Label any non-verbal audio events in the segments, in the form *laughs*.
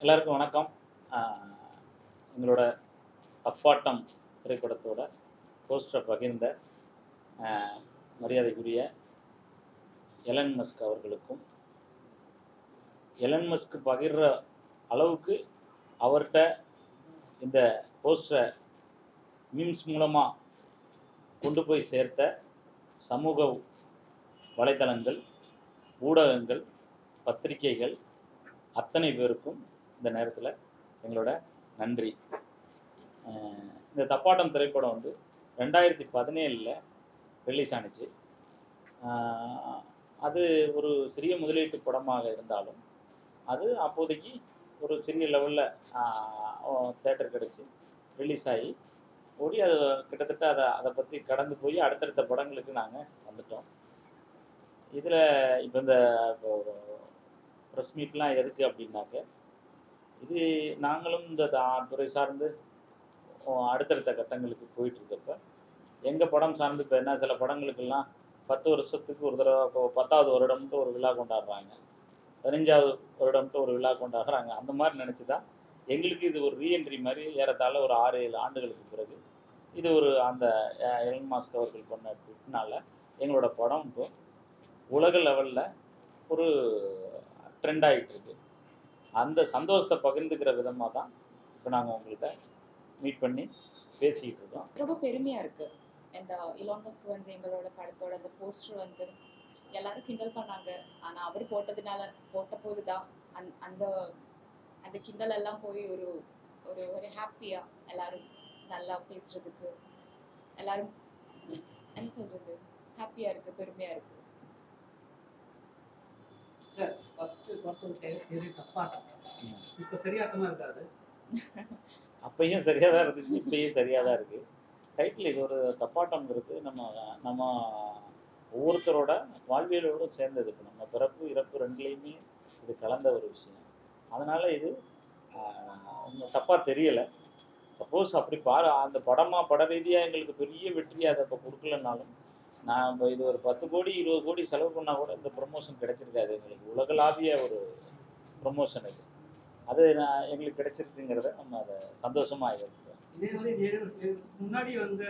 எல்லாருக்கும் வணக்கம். எங்களோட தப்பாட்டம் திரைப்படத்தோட போஸ்டரை பகிர்ந்த மரியாதைக்குரிய எலன் மஸ்க் அவர்களுக்கும் எலன் மஸ்க் பகிர்ற அளவுக்கு அவர்கிட்ட இந்த போஸ்டரை மீம்ஸ் மூலமாக கொண்டு போய் சேர்த்த சமூக வலைதளங்கள் ஊடகங்கள் பத்திரிகைகள் அத்தனை பேருக்கும் இந்த நேரத்தில் எங்களோட நன்றி. இந்த தப்பாட்டம் திரைப்படம் வந்து ரெண்டாயிரத்தி பதினேழில் ரிலீஸ் ஆனிச்சு. அது ஒரு சிறிய முதலீட்டு படமாக இருந்தாலும் அது அப்போதைக்கு ஒரு சிறிய லெவலில் தேட்டர் கிடச்சி ரிலீஸ் ஆகி ஓடி அது கிட்டத்தட்ட அதை அதை பற்றி கடந்து போய் அடுத்தடுத்த படங்களுக்கு நாங்கள் வந்துட்டோம். இதில் இப்போ இந்த ப்ரெஸ் மீட்லாம் எதுக்கு அப்படின்னாக்க இது நாங்களும் இந்த துறை சார்ந்து அடுத்தடுத்த கட்டங்களுக்கு போயிட்டு இருக்கப்ப எங்கள் படம் சார்ந்து இப்போ என்ன சில படங்களுக்கெல்லாம் பத்து வருஷத்துக்கு ஒரு தடவை இப்போ பத்தாவது வருடம்ட்டு ஒரு விழா கொண்டாடுறாங்க. பதினஞ்சாவது வருடம்ட்டு ஒரு விழா கொண்டாடுறாங்க. அந்த மாதிரி நினச்சி தான் எங்களுக்கு இது ஒரு ரீஎன்ட்ரி மாதிரி ஏறத்தாழ ஒரு ஆறு ஏழு ஆண்டுகளுக்கு பிறகு இது ஒரு அந்த எலன் மாஸ்க் அவர்கள் பண்ண ட்விட்னால எங்களோட படம் இப்போ உலக லெவலில் ஒரு ட்ரெண்ட் ஆகிட்டு இருக்கு அந்த சந்தோஷத்தை பகிர்ந்துக்கிற விதமாக தான் இப்போ நாங்கள் உங்கள்கிட்ட மீட் பண்ணி பேசிக்கிட்டு இருக்கோம். ரொம்ப பெருமையாக இருக்குது இந்த இலான் வந்து எங்களோட படத்தோட அந்த போஸ்டர் வந்து எல்லாரும் கிண்டல் பண்ணாங்க. ஆனால் அவர் போட்டதுனால போட்ட போதுதான் அந் அந்த அந்த கிண்டல் எல்லாம் போய் ஒரு ஒரு ஒரு ஹாப்பியாக எல்லாரும் நல்லா பேசுறதுக்கு எல்லாரும் என்ன சொல்றது? ஹாப்பியாக இருக்குது பெருமையாக இருக்குது சார் ஃபர்ஸ்ட் பொறுத்தவரைக்கும் எது தப்பாட்டம் இப்போ சரியாட்டமா இருக்காது *laughs* அப்பயும் சரியாக தான் இருந்துச்சு இப்பயும் சரியாக தான் இருக்குது டைட்டில் இது ஒரு தப்பாட்டம்ங்கிறது நம்ம நம்ம ஒவ்வொருத்தரோட வாழ்வியலோடு சேர்ந்தது. இப்போ நம்ம பிறப்பு இறப்பு ரெண்டுலேயுமே இது கலந்த ஒரு விஷயம். அதனால் இது தப்பாக தெரியலை. சப்போஸ் அப்படி பாரு அந்த படமாக பட ரீதியாக எங்களுக்கு பெரிய வெற்றி அதை இப்போ கொடுக்கலனாலும் நான் இப்போ இது ஒரு பத்து கோடி இருபது கோடி செலவு பண்ணால் கூட இந்த ப்ரொமோஷன் கிடைச்சிருக்காது. எங்களுக்கு உலகளாவிய ஒரு ப்ரொமோஷன் இது. அது நான் எங்களுக்கு கிடைச்சிருக்குங்கிறத நம்ம அதை சந்தோஷமாக இருக்கிறோம் இதே மாதிரி முன்னாடி வந்து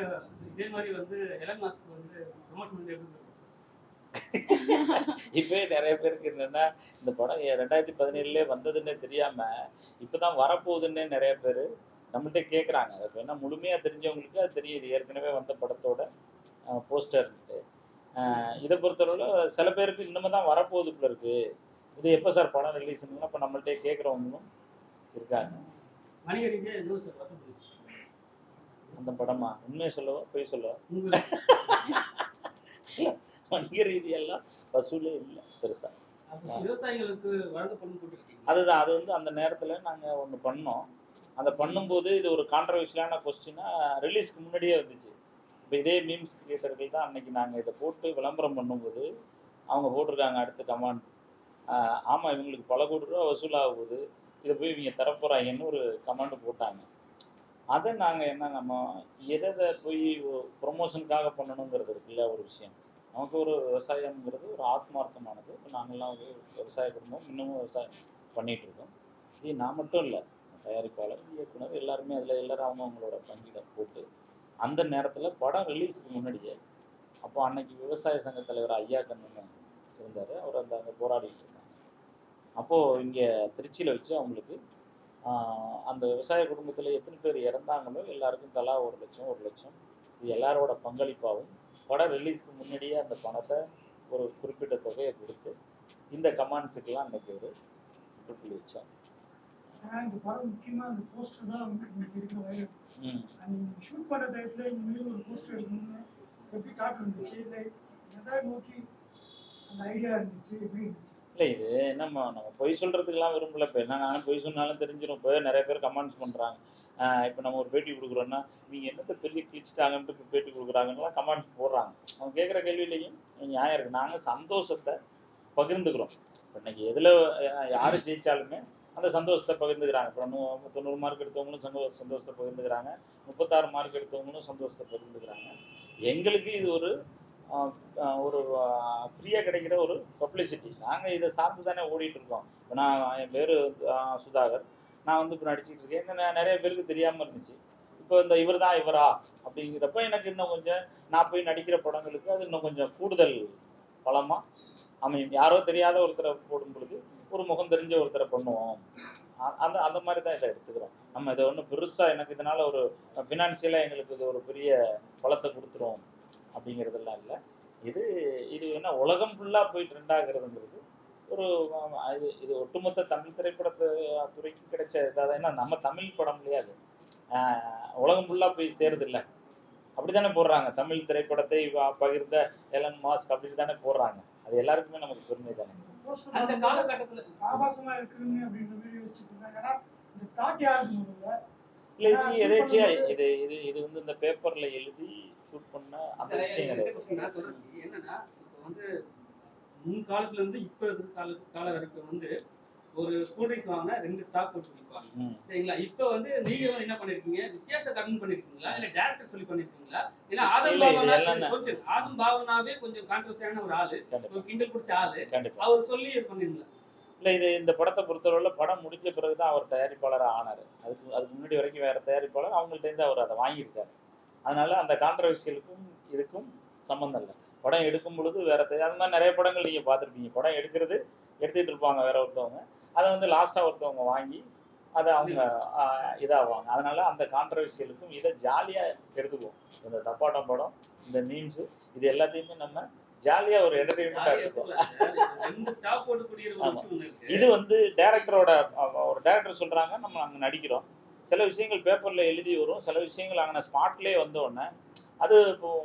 இதே மாதிரி வந்து எலன் மாஸ்க் வந்து ப்ரொமோஷன் வந்து எப்படி? *laughs* இப்போயே நிறைய பேருக்கு என்னென்னா இந்த படம் ரெண்டாயிரத்தி பதினேழுலே வந்ததுன்னே தெரியாமல் இப்போ தான் வரப்போகுதுன்னே நிறைய பேர் நம்மகிட்ட கேட்குறாங்க இப்போ என்ன முழுமையாக தெரிஞ்சவங்களுக்கு அது தெரியுது. ஏற்கனவே வந்த படத்தோட போஸ்டர்ன்ட்டு இதை பொறுத்தளவில் சில பேருக்கு இன்னுமே தான் வரப்போகுது போல இருக்கு. இது எப்போ சார் படம் ரிலீஸ்னா இப்போ நம்மள்ட்டே கேட்குறவங்களும் இருக்காங்க. அந்த படமா? உண்மையை சொல்லவா? பொய் சொல்லவா? *laughs* வணிக ரீதியெல்லாம் வசூலே இல்லை அப்போ விவசாயிகளுக்கு அதுதான் அது வந்து அந்த நேரத்தில் நாங்கள் ஒன்று பண்ணோம். அந்த பண்ணும்போது இது ஒரு கான்ட்ரவர்ஷியலான கொஸ்டினாக ரிலீஸ்க்கு முன்னாடியே வந்துச்சு. இப்போ இதே மீம்ஸ் கிரியேட்டர்கள் தான் அன்னைக்கு நாங்கள் இதை போட்டு விளம்பரம் பண்ணும்போது அவங்க போட்டிருக்காங்க அடுத்த கமாண்ட் ஆமாம் இவங்களுக்கு பல கோடி ரூபா வசூலாக போகுது இதை போய் இவங்க தரப்போகிறாங்கன்னு ஒரு கமாண்ட் போட்டாங்க. அதை நாங்கள் என்ன நம்ம எதை எதை போய் ப்ரொமோஷனுக்காக பண்ணணுங்கிறது இருக்குல்ல ஒரு விஷயம். நமக்கு ஒரு விவசாயம்ங்கிறது ஒரு ஆத்மார்த்தமானது. இப்போ நாங்கள்லாம் ஒரு விவசாய குடும்பம் இன்னமும் விவசாயம் பண்ணிகிட்டு இருக்கோம். இது நான் மட்டும் இல்லை தயாரிப்பாளர் இயக்குனர் எல்லாருமே அதில் எல்லோரும் அவங்க அவங்களோட பங்கிட போட்டு அந்த நேரத்தில் படம் ரிலீஸுக்கு முன்னாடியே அப்போ அன்னைக்கு விவசாய சங்க தலைவர் ஐயா கண்ணன் இருந்தார். அவர் அந்த அங்கே போராடிட்டு இருந்தாங்க. அப்போது இங்கே திருச்சியில் வச்சு அவங்களுக்கு அந்த விவசாய குடும்பத்தில் எத்தனை பேர் இறந்தாங்களோ எல்லாருக்கும் தலா ஒரு லட்சம் ஒரு லட்சம். இது எல்லாரோட பங்களிப்பாகவும் படம் ரிலீஸ்க்கு முன்னாடியே அந்த பணத்தை ஒரு குறிப்பிட்ட தொகையை கொடுத்து இந்த கமாண்ட்ஸுக்கெல்லாம் அன்னைக்கு ஒரு முற்றுப்புள்ளி வச்சாங்க ஏன்னா இந்த படம் முக்கியமா இந்த போஸ்டர் தான் உங்களுக்கு இருக்கிற வைரல் ம். நீங்க ஷூட் பண்ண டயத்துல இந்த மாதிரி ஒரு போஸ்டர் எடுக்கணும்னு எப்படி தாட் இருந்துச்சு? இல்லை எதை நோக்கி அந்த ஐடியா இருந்துச்சு? எப்படி இருந்துச்சு? இல்லை இது நம்ம நம்ம பொய் சொல்கிறதுக்கெல்லாம் விரும்பல. இப்போ என்ன நானும் பொய் சொன்னாலும் தெரிஞ்சிடும் இப்போ நிறைய பேர் கமெண்ட்ஸ் பண்ணுறாங்க இப்போ நம்ம ஒரு பேட்டி கொடுக்குறோன்னா நீங்கள் என்னத்தை பெரிய கிழிச்சிட்டாங்கன்ட்டு இப்ப பேட்டி கொடுக்குறாங்கலாம் கமெண்ட்ஸ் போடுறாங்க. அவங்க கேட்குற கேள்வியிலையும் நியாயம் இருக்குது நாங்கள் சந்தோஷத்தை பகிர்ந்துக்கிறோம். இப்போ இன்னைக்கு எதில் யார் ஜெயிச்சாலுமே அந்த சந்தோஷத்தை பகிர்ந்துக்கிறாங்க. இப்போ நூ- தொண்ணூறு மார்க் எடுத்தவங்களும் சந்தோ சந்தோஷத்தை பகிர்ந்துக்கிறாங்க. முப்பத்தாறு மார்க் எடுத்தவங்களும் சந்தோஷத்தை பகிர்ந்துக்கிறாங்க. எங்களுக்கு இது ஒரு ஒரு ஃப்ரீயாக கிடைக்கிற ஒரு பப்ளிசிட்டி நாங்கள் இதை சார்ந்து தானே ஓடிட்டு இருக்கோம். இப்போ நான் என் பேர் சுதாகர். நான் வந்து இப்போ நடிச்சிட்டு இருக்கேன். நிறைய பேருக்கு தெரியாமல் இருந்துச்சு. இப்போ இந்த இவர் தான் இவரா அப்படிங்கிறப்ப எனக்கு இன்னும் கொஞ்சம் நான் போய் நடிக்கிற படங்களுக்கு அது இன்னும் கொஞ்சம் கூடுதல் பலமாக அமையும். யாரோ தெரியாத ஒருத்தரை போடும் பொழுது ஒரு முகம் தெரிஞ்ச ஒருத்தரை பண்ணுவோம். அ- அந்த அந்த மாதிரி தான் இதை எடுத்துக்கிறோம். நம்ம இதை ஒன்றும் பெருசாக எனக்கு இதனால் ஒரு ஃபினான்ஷியலாக எங்களுக்கு இது ஒரு பெரிய பலத்தை கொடுத்துரும் அப்படிங்கிறதெல்லாம் இல்லை. இது இது என்ன உலகம் ஃபுல்லாக போய் ட்ரெண்ட் ஆகுறதுங்கிறது ஒரு இது இது ஒட்டுமொத்த தமிழ் திரைப்படத்து துறைக்கு கிடைச்ச இதாக ஏன்னா நம்ம தமிழ் படம் இல்லையா அது? உலகம் ஃபுல்லாக போய் சேருது இல்லை அப்படி தானே போடுறாங்க. தமிழ் திரைப்படத்தை பகிர்ந்த எலன் மாஸ்க் அப்படின்னு தானே போடுறாங்க. அது எல்லாருக்குமே நமக்கு பெருமை தானே. அந்த காலகட்டத்துல ஆபாசமா இருக்குதுன்னு அப்படின்ற மாதிரி யோசிச்சுட்டு இருந்தேன் ஏன்னா இந்த தாட் யாருக்கு முதல்ல இல்லை இது எதேச்சியா இது இது இது வந்து இந்த பேப்பரில் எழுதி ஷூட் பண்ண அந்த விஷயம் என்னன்னா வந்து முன் காலத்துல இருந்து இப்ப இருக்கிற கால கால வரைக்கும் வந்து ஒரு கூல்ட்ரிங்க்ஸ் வாங்கினா ரெண்டு ஸ்டாக் போட்டு குடிப்பாங்க சரிங்களா? இப்போ வந்து நீங்க வந்து என்ன பண்ணிருக்கீங்க? வித்தியாச கடன் பண்ணிருக்கீங்களா? இல்ல டேரக்டர் சொல்லி பண்ணிருக்கீங்களா? இல்ல ஆதம் பாவனா கொஞ்சம் ஆதம் பாவனாவே கொஞ்சம் கான்ட்ரவர்சியான ஒரு ஆளு. ஒரு கிண்டல் பிடிச்ச ஆளு. அவர் சொல்லி இது இல்லை இது இந்த படத்தை பொறுத்தளவில் படம் முடிஞ்ச பிறகு தான் அவர் தயாரிப்பாளராக ஆனார். அதுக்கு அதுக்கு முன்னாடி வரைக்கும் வேற தயாரிப்பாளர் அவங்கள்ட்டேருந்து அவர் அதை வாங்கியிருக்காரு. அதனால அந்த கான்ட்ரவர்சியலுக்கும் இதுக்கும் சம்மந்தம் இல்லை. படம் எடுக்கும் பொழுது வேற அது மாதிரி நிறைய படங்கள் நீங்கள் பார்த்துருப்பீங்க. படம் எடுக்கிறது எடுத்துட்டு இருப்பாங்க வேற ஒருத்தவங்க. அதை வந்து லாஸ்ட்டாக ஒருத்தவங்க வாங்கி அதை அவங்க இதாகுவாங்க அதனால அந்த கான்ட்ரவர்சியலுக்கும் இதை ஜாலியாக எடுத்துக்குவோம். இந்த தப்பாட்டம் படம் இந்த மீம்ஸு இது எல்லாத்தையுமே நம்ம ஜாலியாக ஒரு என்டர்டெயின்மெண்ட்டாக ஜாலியா எடுத்துப்போம் போகல. ரெண்டு ஸ்டாக் போட்டு குடிக்கிற ஒரு ஆமா. விஷயம் ஒண்ணு இருக்கு. இது வந்து டேரக்டரோட ஒரு டேரக்டர் சொல்றாங்க நம்ம அங்கே நடிக்கிறோம். சில விஷயங்கள் பேப்பர்ல எழுதி வரும் சில விஷயங்கள் அங்கே ஸ்பாட்லேயே வந்த உடனே அது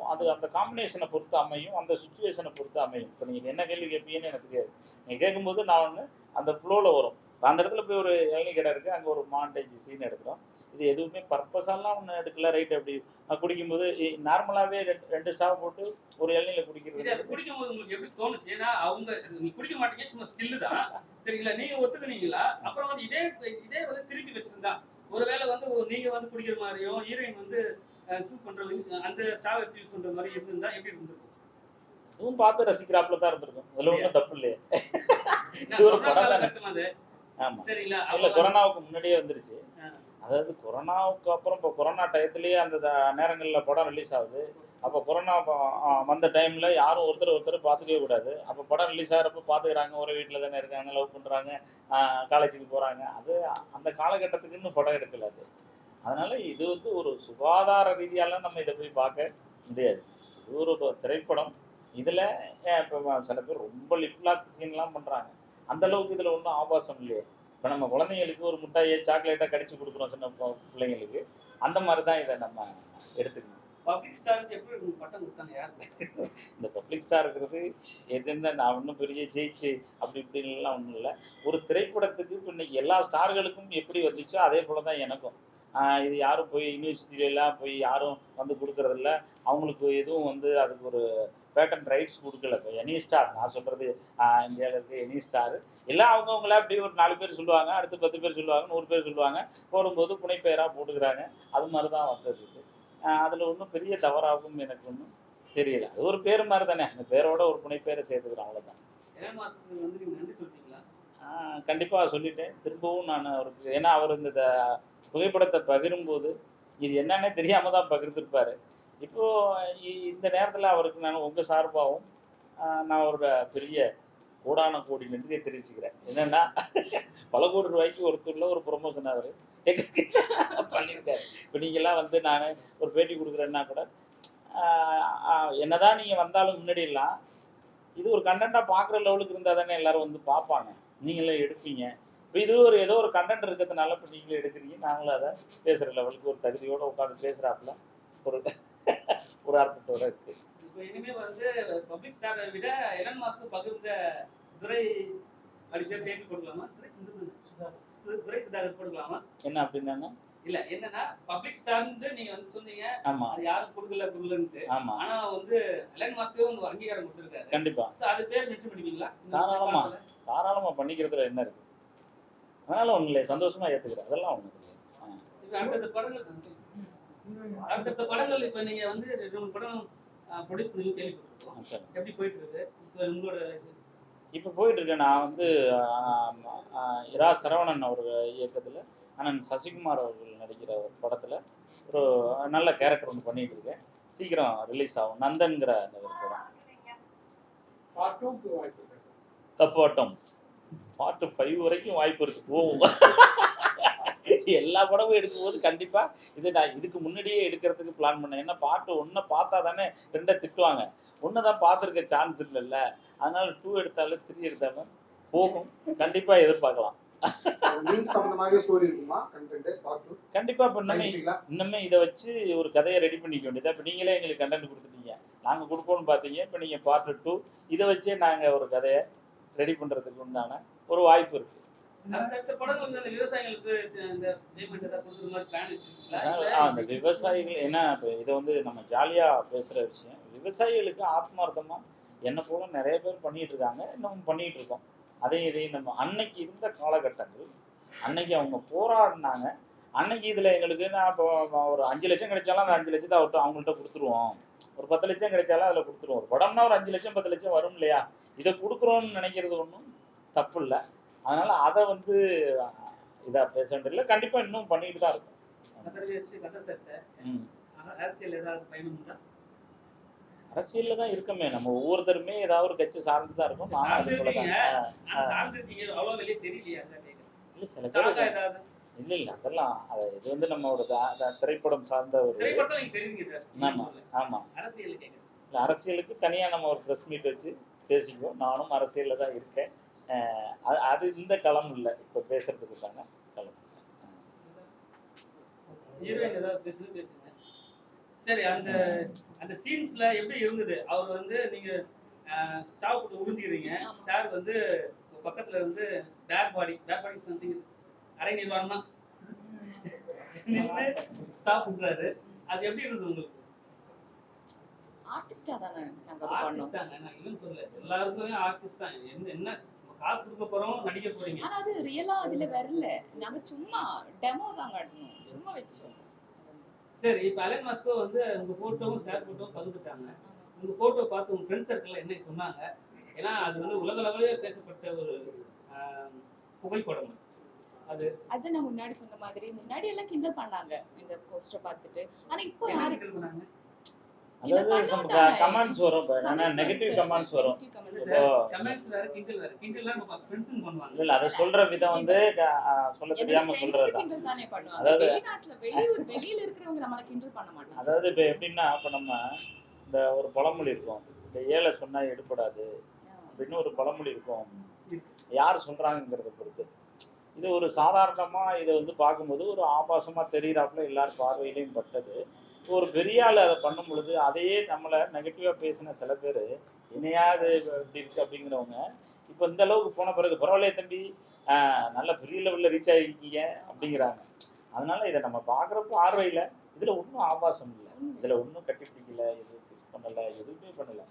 அது அந்த காம்பினேஷனை பொறுத்து அமையும் அந்த சுச்சுவேஷனை பொறுத்து அமையும். இப்போ நீங்கள் என்ன கேள்வி கேட்பீங்கன்னு எனக்கு தெரியாது. நீங்கள் கேட்கும்போது நான் ஒன்று அந்த ஃப்ளோவில் வரும். அந்த இடத்துல போய் ஒரு இளநீ கடை இருக்குது அங்கே ஒரு மாண்டேஜ் சீன் எடுக்கிறோம். இது எதுவுமே பர்பஸாலாம் ஒன்று எடுக்கல ரைட் அப்படி குடிக்கும்போது நார்மலாகவே ரெண்டு ரெண்டு ஸ்டாவ் போட்டு ஒரு இளநீல குடிக்கிறது. அது குடிக்கும் போது உங்களுக்கு எப்படி தோணுச்சு? ஏன்னா அவங்க நீ குடிக்க மாட்டீங்க சும்மா ஸ்டில்லு தான். சரிங்களா? நீங்கள் ஒத்துக்கினீங்களா? அப்புறம் வந்து இதே இதே வந்து திருப்பி வச்சுருந்தா ஒருவேளை வந்து ஒரு- நீங்க வந்து குடிக்கிற மாதிரியும் ஹீரோயின் வந்து சூஸ் பண்றவங்க அந்த ஸ்டாவ் எடுத்து யூஸ் பண்ற மாதிரி இருந்திருந்தா எப்படி இருந்திருக்கும்? இதுவும் பார்த்து ரசிக்கிறாப்புல தான் இருந்திருக்கும். அதில் ஒன்றும் தப்பு இல்லையே. இது ஒரு படம். ஆமாம் சரிங்களா இல்ல கொரோனாவுக்கு முன்னாடியே வந்துருச்சு. அதாவது கொரோனாவுக்கு அப்புறம் இப்போ கொரோனா டயத்துலயே அந்த நேரங்கள்ல படம் ரிலீஸ் ஆகுது. அப்போ கொரோனா வந்த டைம்ல யாரும் ஒருத்தர் ஒருத்தர் பார்த்துக்கவே கூடாது. அப்போ படம் ரிலீஸ் ஆகிறப்ப பார்த்துக்கிறாங்க. ஒரே வீட்டில் தானே இருக்காங்க லவ் பண்றாங்க காலேஜுக்கு போறாங்க. அது அந்த காலகட்டத்துக்கு இன்னும் படம் எடுக்கல அது. அதனால இது வந்து ஒரு சுகாதார ரீதியாலாம் நம்ம இதை போய் பார்க்க முடியாது. இது ஒரு திரைப்படம். இதுல இப்போ சில பேர் ரொம்ப லிப்லாக் சீன்லாம் பண்றாங்க. அந்த அளவுக்கு இதுல ஒன்றும் ஆபாசம் இல்லையே. இப்போ நம்ம குழந்தைங்களுக்கு ஒரு முட்டாயை சாக்லேட்டாக கடிச்சு கொடுக்குறோம் சின்ன பிள்ளைங்களுக்கு அந்த மாதிரி தான் இதை நம்ம எடுத்துக்கணும். பப்ளிக் ஸ்டாருக்கு எப்படி பட்டம் கொடுத்தாங்க? இந்த பப்ளிக் ஸ்டார் இருக்கிறது எதுன்னு நான் ஒன்றும் பெரிய ஜெயிச்சு அப்படி இப்படின்லாம் ஒன்றும் இல்லை. ஒரு திரைப்படத்துக்கு இப்போ இன்னைக்கு எல்லா ஸ்டார்களுக்கும் எப்படி வந்துச்சோ அதே போல தான் எனக்கும். இது யாரும் போய் யூனிவர்சிட்டியிலலாம் போய் யாரும் வந்து கொடுக்கறதில்ல. அவங்களுக்கு எதுவும் வந்து அதுக்கு ஒரு பேட்டன் ரைட்ஸ் கொடுக்கல. இப்போ எனி ஸ்டார் நான் சொல்கிறது இந்தியாவில் இருக்க எனி ஸ்டார் எல்லாம் அவங்கவுங்களா அப்படி ஒரு நாலு பேர் சொல்லுவாங்க அடுத்து பத்து பேர் சொல்லுவாங்க நூறு பேர் சொல்லுவாங்க. போடும்போது புனைப்பெயராக போட்டுக்கிறாங்க. அது மாதிரி தான் வந்தது அதில் ஒன்றும் பெரிய தவறாகவும் எனக்கு ஒன்றும் தெரியல. அது ஒரு பேர் மாதிரி தானே அந்த பேரோட ஒரு புனைப்பேரை சேர்த்துக்கிறோம் அவ்வளோதான் கண்டிப்பாக சொல்லிட்டேன். திரும்பவும் நான் அவருக்கு ஏன்னா அவர் இந்த புகைப்படத்தை பகிரும்போது இது என்னன்னே தெரியாமல் தான் பகிர்ந்துருப்பாரு. இப்போ இந்த நேரத்தில் அவருக்கு நான் உங்கள் சார்பாகவும் நான் ஒரு பெரிய கோடான கோடி நன்றியை தெரிவிச்சுக்கிறேன். என்னன்னா பல கோடி ரூபாய்க்கு ஒருத்தர்ல ஒரு ப்ரொமோஷன் அவர். பண்ணியிருக்காரு. இப்போ நீங்கள்லாம் வந்து நான் ஒரு பேட்டி கொடுக்குறேன்னா கூட என்னதான் நீங்கள் வந்தாலும் முன்னாடியெல்லாம் இது ஒரு கண்டென்ட்டாக பார்க்குற லெவலுக்கு இருந்தால் தானே எல்லாரும் வந்து பார்ப்பாங்க. நீங்களே எடுப்பீங்க. இது ஒரு ஏதோ ஒரு கண்டென்ட் இருக்கிறதுனால இப்போ நீங்களே எடுக்கிறீங்க. நாங்களும் அதை பேசுகிற லெவலுக்கு ஒரு தகுதியோடு உட்காந்து பேசுகிறாப்புல ஒரு ஒரு அர்த்தத்தோட இருக்கு. இப்போ இனிமே வந்து பப்ளிக் ஸ்டாரை விட எலன் மாஸ்க்கு பகிர்ந்த துரை பேர் டேபிள் போட்டுக்கலாமா துரை சுதாகர் போட்டுக்கலாமா என்ன அப்படின்னா? இல்ல என்னன்னா பப்ளிக் ஸ்டார்னு நீங்க வந்து சொன்னீங்க. ஆமாம் அது யாரும் கொடுக்கல கொடுக்கலன்ட்டு. ஆமாம் ஆனா வந்து எலன் மாஸ்க்கே ஒரு அங்கீகாரம் கொடுத்துருக்காரு. கண்டிப்பாக சோ அது பேர் மென்ஷன் பண்ணுவீங்களா தாராளமா. தாராளமாக பண்ணிக்கிறதுல என்ன இருக்கு? அதனால ஒன்றும் இல்லை சந்தோஷமா ஏற்றுக்கிறேன் அதெல்லாம் ஒன்றும் இல்லை. ஆ. இப்ப அடுத்தடுத்த படங்கள் இப்ப நீங்க வந்து ரெண்டு படம் ப்ரொடியூஸ் பண்ணி கேள்விப்பட்டிருக்கோம். எப்படி போயிட்டு இருக்கு இப்ப உங்களோட இது. இப்போ போயிட்டு இருக்கேன் நான் வந்து இரா சரவணன் அவர் இயக்கத்தில் அண்ணன் சசிகுமார் அவர்கள் நடிக்கிற ஒரு படத்தில் ஒரு நல்ல கேரக்டர் ஒன்று பண்ணிட்டு இருக்கேன் சீக்கிரம் ரிலீஸ் ஆகும். நந்தன்கிற அந்த ஒரு படம். தப்பாட்டம் பார்ட் ஃபைவ் வரைக்கும் வாய்ப்பு இருக்கு. போகும் எல்லா படமும் எடுக்கும்போது கண்டிப்பா இது நான் இதுக்கு முன்னாடியே எடுக்கிறதுக்கு பிளான் பண்ணேன். ஏன்னா பார்ட் ஒன்றை பார்த்தா தானே ரெண்டை திட்டுவாங்க. ஒன்று தான் பார்த்துருக்க சான்ஸ் இல்லைல்ல. அதனால டூ எடுத்தாலும் த்ரீ எடுத்தாலும் போகும். கண்டிப்பா எதிர்பார்க்கலாம். கண்டிப்பா இப்போ இன்னுமே இன்னுமே இதை வச்சு ஒரு கதையை ரெடி பண்ணிக்க வேண்டியதா? இப்போ நீங்களே எங்களுக்கு கண்டென்ட் கொடுத்துட்டீங்க. நாங்கள் கொடுப்போம்னு பார்த்தீங்க. இப்போ நீங்கள் பார்ட் டூ இதை வச்சே நாங்கள் ஒரு கதையை ரெடி பண்ணுறதுக்கு உண்டான ஒரு வாய்ப்பு இருக்கு. அந்த விவசாயிகள் என்ன இப்போ இதை வந்து நம்ம ஜாலியாக பேசுகிற விஷயம். விவசாயிகளுக்கு ஆத்மார்த்தமாக என்ன போல நிறைய பேர் பண்ணிட்டு இருக்காங்க இன்னும் பண்ணிட்டு இருக்கோம். அதையும் இதையும் நம்ம அன்னைக்கு இருந்த காலகட்டங்கள் அன்னைக்கு அவங்க போராடினாங்க. அன்னைக்கு இதில் எங்களுக்கு நான் இப்போ ஒரு அஞ்சு லட்சம் கிடைச்சாலும் அந்த அஞ்சு லட்சத்தை அவர்கிட்ட அவங்கள்ட்ட கொடுத்துருவோம். ஒரு பத்து லட்சம் கிடைச்சாலும் அதில் கொடுத்துருவோம். ஒரு படம்னா ஒரு அஞ்சு லட்சம் பத்து லட்சம் வரும் இல்லையா? இதை கொடுக்குறோன்னு நினைக்கிறது ஒன்றும் தப்பு இல்லை அதனால அதை வந்து இதாக பேச வேண்டியதில்லை. கண்டிப்பாக இன்னும் பண்ணிட்டு தான் இருக்கும். அரசியல்ல தான் இருக்கமே. நம்ம ஒவ்வொருத்தருமே ஏதாவது ஒரு கட்சி சார்ந்து தான் இருக்கும். இல்ல சில பேர் இல்ல இல்ல அதெல்லாம் அது இது வந்து நம்ம ஒரு திரைப்படம் சார்ந்த ஒரு ஆமா ஆமா. அரசியலுக்கு தனியா நம்ம ஒரு ப்ரெஸ் மீட் வச்சு பேசிக்குவோம் நானும் அரசியலில் தான் இருக்கேன். அது இந்த களம் இல்லை. இப்போ பேசுறதுக்கான களம். பேசுங்க. சரி அந்த அந்த சீன்ஸ்ல எப்படி இருந்தது? அவர் வந்து நீங்க ஸ்டாப் கூட உறிஞ்சிக்கிறீங்க சார் வந்து பக்கத்துல இருந்து back body back body something அரை நிர்வாணமா? ஸ்டாப் பண்றாரு அது எப்படி இருந்தது உங்களுக்கு? ஆர்டிஸ்டா தானே அது பண்ணோம் சொல்லல. எல்லாருக்குமே ஆர்டிஸ்டா என்ன என்ன நம்ம காசு கொடுக்க போறோம் நடிக்க போறீங்க. ஆனா அது ரியலா அதுல வரல. நாங்க சும்மா டெமோ தான் காட்டணும் சும்மா வச்சோம். சரி இப்ப அலன் மாஸ்கோ வந்து உங்க போட்டோவும் சார் போட்டோவும் பகிர்ந்துட்டாங்க. உங்க போட்டோ பார்த்து உங்க ஃப்ரெண்ட் சர்க்கிள்ல என்ன சொன்னாங்க? ஏன்னா அது வந்து உலக அளவிலே பேசப்பட்ட ஒரு புகைப்படம். அது அது நான் முன்னாடி சொன்ன மாதிரி முன்னாடி எல்லாம் கிண்டல் பண்ணாங்க. இந்த போஸ்டர் பார்த்துட்டு. ஆனா இப்போ யாரு பண்ணாங்க? அதாவது கமெண்ட்ஸ் வரும். என்னன்னா நெகட்டிவ் கமெண்ட்ஸ் வரும். கமெண்ட்ஸ் வேற கிண்டல் வேற கிண்டல்லாம் நம்ம ஃப்ரெண்ட்ஸுங்க பண்ணுவாங்க. இல்ல அதை சொல்ற விதம் வந்து சொல்ல தெரியாம பண்ணுவாங்க. அதாவது- வெளிநாட்டுல வெளியூர் வெளியில இருக்கிறவங்க நம்மள கிண்டல் பண்ண மாட்டாங்க. அதாவது இப்போ எப்படின்னா இப்போ நம்ம இந்த ஒரு பழமொழி இருக்கும். இந்த ஏழை சொன்னா எடுபடாது. அப்படின்னு ஒரு பழமொழி இருக்கும். யார் சொல்றாங்கிறத பொறுத்து. இது ஒரு சாதாரணமா இதை வந்து பார்க்கும்போது ஒரு ஆபாசமா தெரியறாப்புல எல்லார் பார்வையிலையும் பட்டது. ஒரு பெரிய ஆள் அதை பண்ணும் பொழுது அதையே நம்மளை நெகட்டிவாக பேசின சில பேர் இணையாது இப்படி இருக்கு அப்படிங்கிறவங்க இப்போ இந்த அளவுக்கு போன பிறகு பரவாயில்லையே தம்பி நல்ல பெரிய லெவலில் ரீச் ஆகிருக்கீங்க அப்படிங்கிறாங்க. அதனால இதை நம்ம பார்க்குற பார்வையில் இதில் ஒன்றும் ஆபாசம் இல்லை. இதில் ஒன்றும் கட்டி பிடிக்கல எதுவும் கிஸ் பண்ணலை எதுவுமே பண்ணலை.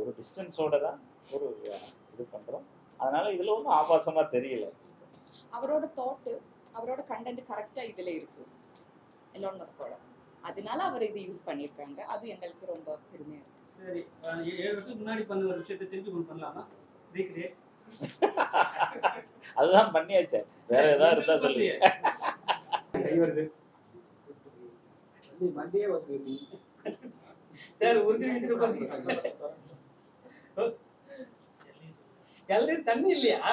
ஒரு டிஸ்டன்ஸோட தான் ஒரு இது பண்ணுறோம் அதனால இதில் ஒன்றும் ஆபாசமாக தெரியல. அவரோட தோட்டு அவரோட கண்டென்ட் கரெக்டாக இதில் இருக்கு. எலோன் மஸ்கோட அதனால அவர் இது யூஸ் பண்ணிருக்காங்க அது எங்களுக்கு ரொம்ப பெருமையா இருக்கு. சரி ஏழு வருஷத்துக்கு முன்னாடி பண்ண ஒரு விஷயத்தை திருப்பி ஒன்று பண்ணலாமா? ரீக்ரியேட் *laughs* அதுதான் பண்ணியாச்சே. வேற ஏதாவது இருந்தா சொல்லி சார் உறுதி தண்ணி இல்லையா? *laughs*